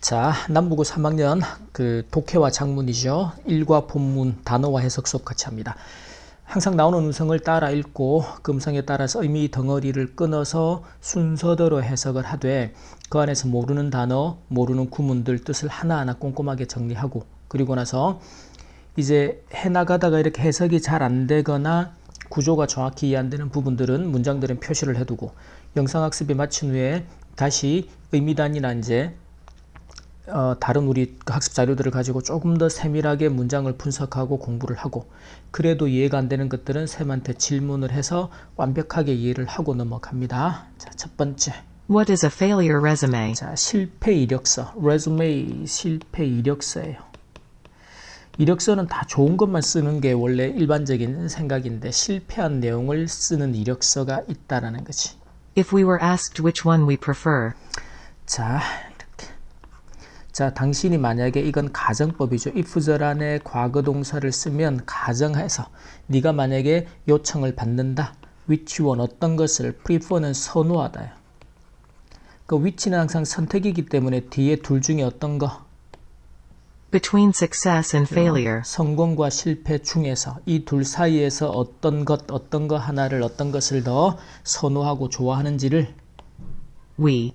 자, 남부고 3학년 그 독해와 작문이죠. 일과 본문, 단어와 해석 수업 같이 합니다. 항상 나오는 음성을 따라 읽고 그 음성에 따라서 의미 덩어리를 끊어서 순서대로 해석을 하되 그 안에서 모르는 단어, 모르는 구문들 뜻을 하나하나 꼼꼼하게 정리하고 그리고 나서 이제 해나가다가 이렇게 해석이 잘 안 되거나 구조가 정확히 이해 안 되는 부분들은 문장들은 표시를 해두고 영상학습이 마친 후에 다시 의미단이나 이제 어, 다른 우리 그 학습 자료들을 가지고 조금 더 세밀하게 문장을 분석하고 공부를 하고 그래도 이해가 안 되는 것들은 쌤한테 질문을 해서 완벽하게 이해를 하고 넘어갑니다. 자, 첫 번째. What is a failure resume? 자, 실패 이력서. resume 실패 이력서예요. 이력서는 다 좋은 것만 쓰는 게 원래 일반적인 생각인데 실패한 내용을 쓰는 이력서가 있다라는 거지. If we were asked which one we prefer, 자. 자, 당신이 만약에 이건 가정법이죠. if절안에 과거 동사를 쓰면 가정해서 네가 만약에 요청을 받는다. which one 어떤 것을 prefer는 선호하다요. 그 which는 항상 선택이기 때문에 뒤에 둘 중에 어떤 거 between success and failure, 성공과 실패 중에서 이 둘 사이에서 어떤 것 어떤 거 하나를 어떤 것을 더 선호하고 좋아하는지를 we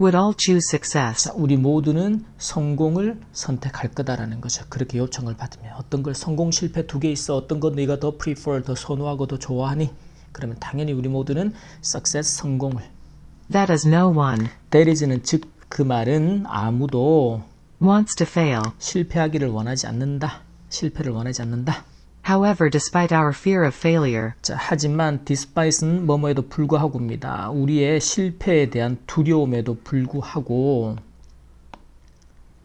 would all choose success. 자, 우리 모두는 성공을 선택할 거다라는 거죠. 그렇게 요청을 받으면 어떤 걸 성공 실패 두 개 있어 어떤 거 네가 더 prefer 더 선호하고 더 좋아하니? 그러면 당연히 우리 모두는 success 성공을 That is no one that is는 즉 그 말은 아무도 wants to fail. 실패하기를 원하지 않는다. 실패를 원하지 않는다. However, despite our fear of failure, 자, 하지만 despite는 뭐뭐에도 불구하고입니다. 우리의 실패에 대한 두려움에도 불구하고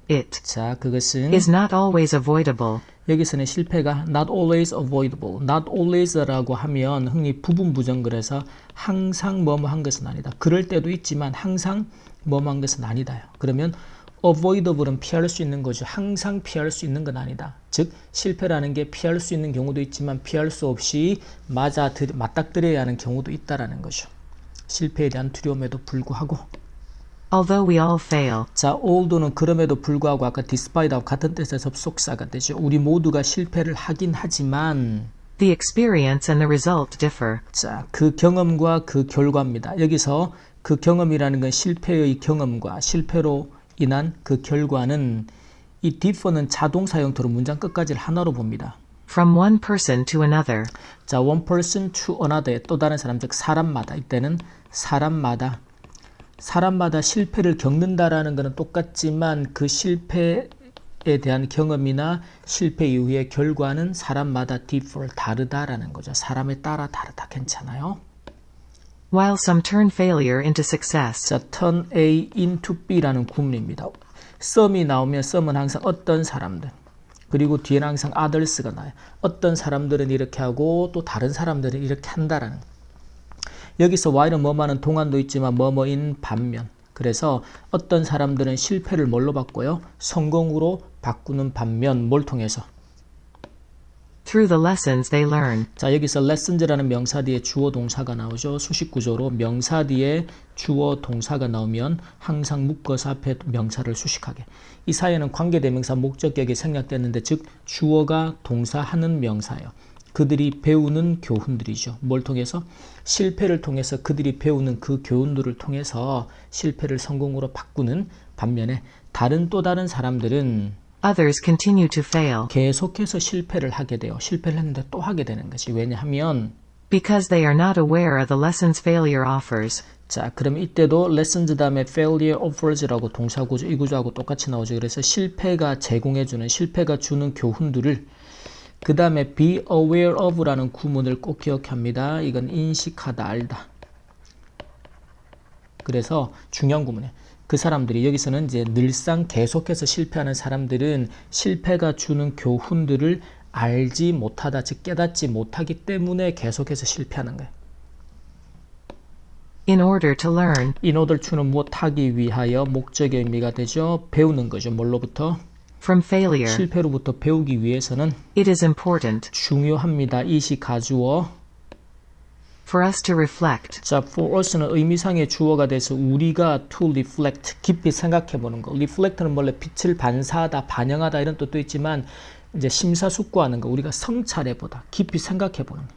it 자, 그것은 is not always avoidable. 여기서는 실패가 not always avoidable, not always라고 하면 흔히 부분 부정글에서 항상 뭐뭐 한 것은 아니다. 그럴 때도 있지만 항상 뭐뭐 한 것은 아니다요. 그러면 avoidable은 피할 수 있는 거죠. 항상 피할 수 있는 건 아니다. 즉 실패라는 게 피할 수 있는 경우도 있지만 피할 수 없이 맞아 들, 맞닥뜨려야 하는 경우도 있다라는 거죠. 실패에 대한 두려움에도 불구하고 Although we all fail, 자, althought는 그럼에도 불구하고 아까 despite하고 같은 뜻의 접속사가 되죠. 우리 모두가 실패를 하긴 하지만 the experience and the result differ. 자, 그 경험과 그 결과입니다. 여기서 그 경험이라는 건 실패의 경험과 실패로 인한 그 결과는 이 differ는 자동사 형태로 문장 끝까지를 하나로 봅니다. From one person to another, 자, one person to another 또 다른 사람 즉 사람마다 이때는 사람마다 사람마다 실패를 겪는다라는 것은 똑같지만 그 실패에 대한 경험이나 실패 이후의 결과는 사람마다 differ 다르다라는 거죠. 사람에 따라 다르다 괜찮아요. While some turn failure into success. 자, turn A into B라는 구문입니다. some이 나오면 some은 항상 어떤 사람들 그리고 뒤에는 항상 others가 나요. 어떤 사람들은 이렇게 하고 또 다른 사람들은 이렇게 한다라는 여기서 while은 뭐뭐하는 동안도 있지만 뭐뭐인 반면 그래서 어떤 사람들은 실패를 뭘로 바꿔요? 성공으로 바꾸는 반면 뭘 통해서? Through the lessons they learn. 자 여기서 lessons라는 명사 뒤에 주어 동사가 나오죠. 수식 구조로 명사 뒤에 주어 동사가 나오면 항상 묶어서 앞에 명사를 수식하게. 이 사이에는 관계대명사 목적격이 생략됐는데 즉 주어가 동사하는 명사예요. 그들이 배우는 교훈들이죠. 뭘 통해서? 실패를 통해서 그들이 배우는 그 교훈들을 통해서 실패를 성공으로 바꾸는 반면에 다른 또 다른 사람들은 Others continue to fail 계속해서 실패를 하게 돼요. 실패를 했는데 또 하게 되는 것이 왜냐하면 because they are not aware of the lessons failure offers. 자, 그럼 이때도 lessons 다음에 failure offers라고 동사 구조 이 구조하고 똑같이 나오죠. 그래서 실패가 제공해 주는 실패가 주는 교훈들을 그 다음에 be aware of라는 구문을 꼭 기억합니다. 이건 인식하다, 알다. 그래서 중요한 구문이에요. 그 사람들이 여기서는 이제 늘상 계속해서 실패하는 사람들은 실패가 주는 교훈들을 알지 못하다, 즉 깨닫지 못하기 때문에 계속해서 실패하는 거예요. In order to learn, 인어들 추는 무엇하기 위하여 목적의 의미가 되죠. 배우는 거죠. 뭘로부터? from failure, 실패로부터 배우기 위해서는 it is important 중요합니다. 이시 가주어 For us to reflect. 자, for us는 의미상의 주어가 돼서 우리가 to reflect, 깊이 생각해 보는 거. reflect는 원래 빛을 반사하다, 반영하다 이런 뜻도 있지만 이제 심사숙고하는 거, 우리가 성찰해 보다, 깊이 생각해 보는 거.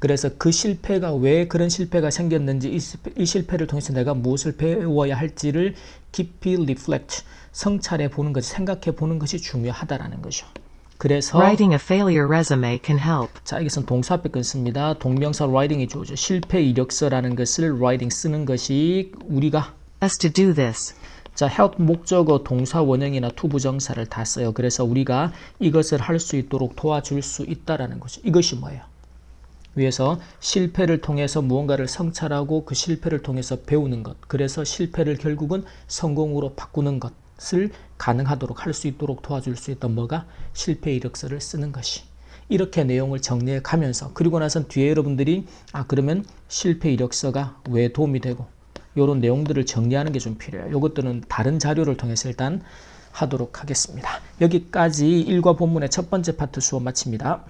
그래서 그 실패가 왜 그런 실패가 생겼는지 이, 실패- 이 실패를 통해서 내가 무엇을 배워야 할지를 깊이 reflect, 성찰해 보는 것이 생각해 보는 것이 중요하다라는 거죠. 그래서 Writing a failure resume can help. 자, 여기서는 동사 앞에 끊습니다. 동명사 writing이 주어죠. 실패 이력서라는 것을 writing 쓰는 것이 우리가 Us to do this. 자, help 목적어 동사 원형이나 to 부정사를 다 써요. 그래서 우리가 이것을 할 수 있도록 도와줄 수 있다라는 거죠. 이것이 뭐예요? 위에서 실패를 통해서 무언가를 성찰하고 그 실패를 통해서 배우는 것. 그래서 실패를 결국은 성공으로 바꾸는 것 을 가능하도록 할 수 있도록 도와줄 수 있던 뭐가 실패 이력서를 쓰는 것이. 이렇게 내용을 정리해 가면서 그리고 나선 뒤에 여러분들이 아 그러면 실패 이력서가 왜 도움이 되고 이런 내용들을 정리하는 게 좀 필요해요. 이것들은 다른 자료를 통해서 일단 하도록 하겠습니다. 여기까지 일과 본문의 첫 번째 파트 수업 마칩니다.